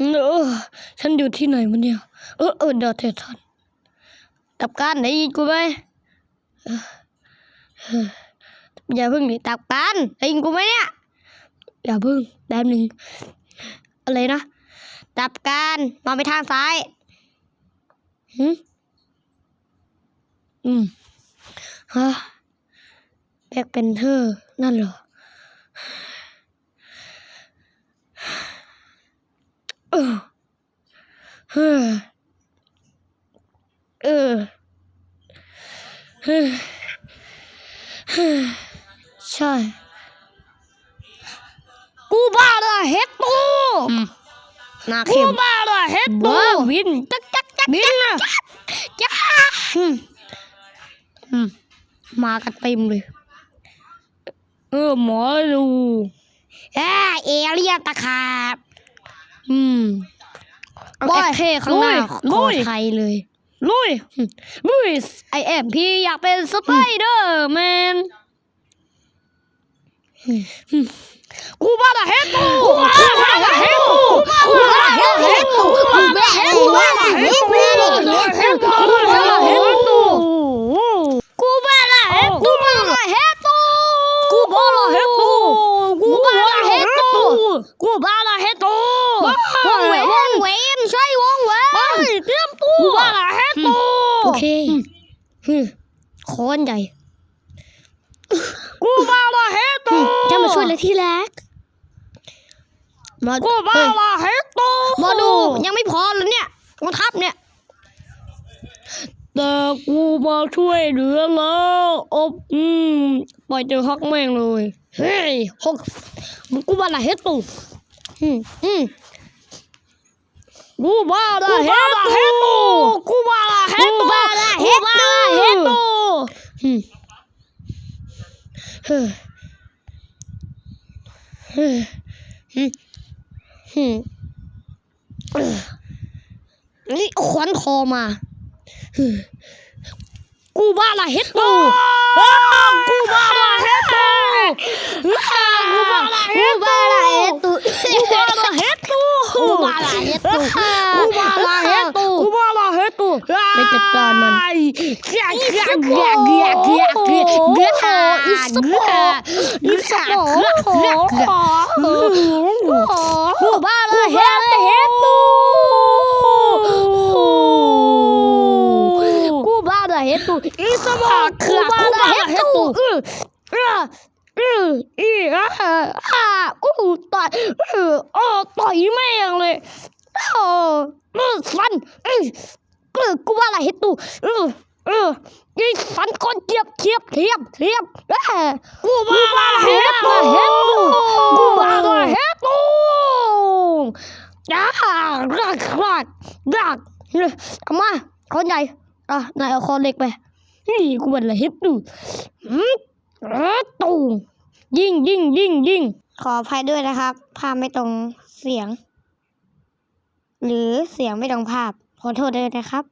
เออฉันอยู่ที่ไหนมันเนี่ย เออเออเดี๋ยวเธอทันตับการได้ยินกูไหมเออเอออย่าเพิ่งดิตับการได้ยินกูไหมเนี่ย อย่าเพิ่งแป๊บหนึ่งอะไรนะตับการมองไปทางซ้ายหืมอืมฮะแบกเป็นเธอ นั่นเหรอ เออเออเออเออเออใช่ กูบ้าละเฮ็ดตูหน้ากูเข้มบ้าละเฮ็ดบ้ตัวาวินจักจักจักบินนะจ้าอืมอืมมากันเต็มเลย เออหมอดูเอ้ยเอเลียนตะขาบ อืมเอาบอยแอคเท่ข้างหน้าลุยขลุอยไทยเลยลุยลุยไอแอมพี่อยากเป็นสไปเดอร์แมนกูบ้าละเฮ็ดตัวกูบ้าละเฮ็ดตัวกูบ้าละเฮ็ดตัวกูบ้าละเฮ็ดตัวกูบ้าละเฮ็ดตัวกูบ้าละเฮ็ดตัวกูบ้าละเฮ็ดตัวกูบ้าละเฮ็ดตูบ้าละเฮ็ดตูกูบ้าละเฮ็ดตัวกูบ้าละเฮ็ดตูกูบ้าละเฮ็ดตัว วงเวนวงเวนใช่วงเวน เตรียมตัวกู บ้าละเฮ็ดตัวโอเคอืมโคนใหญ่ กูบ้าละเฮ็ดตัวจะมาช่วยเลยที่แรกมากูบ้าเฮ้ยละเฮ็ดตัวมาดูยังไม่พอเลยเนี่ยกองทัพเนี่ยแต่กูมาช่วยเหลือแล้วอบอืมปล่อยเจอฮักแม่งเลย เฮ้ยหกกูบ้าละเฮ็ดตูอืมอืมกูบ้าละเฮ็ดตัวกู กูบ้าตูละเฮ็ดตัวอืมเฮ้ยเฮ้ยอืมอืมเออนี่เอาขวัญคอมาเฮ้ยกูบ้าละเฮ็ดตูอ้าวกูบ้าละเฮ็ดตัวกูบ้าละเฮ็ดกูบ้าละเฮ็ดตูกูบ้าละเฮ็ดตัวกูบ้าละเฮ็ดตูกู ไปจัดการมันเกียกเกียกเกียกเกียกเกียกเกียกเกียกอีสปอร์อีสปอร์กูบ้าเละเฮ็ดตูเฮ็ดตัวกูบ้าเละเฮ็ดตูอีสมองกูบ้าเละเฮ็ดตูออเออเอออีอ่าอ่าอู้ต่อยเออโอ้ต่อยแม่งเลยโอ้เออฟันเออ เออกูบ้าละเฮ็ดตูเออเอออีฟันคนเทียบเทียบเทียบเทียบเออกูบ้าละเฮ็ดตัวกูบ้าละเฮ็ดตัวดักดักดักดักเอามาคนใหญ่อะนายเอาคอเล็กไปนี่กูเป็นอะไรเฮ็ดดูอืมเออตูยิงยิงยิงยิงขออภัยด้วยนะครับ ภาพไม่ตรงเสียง หรือเสียงไม่ตรงภาพ ขอโทษด้วยนะครับ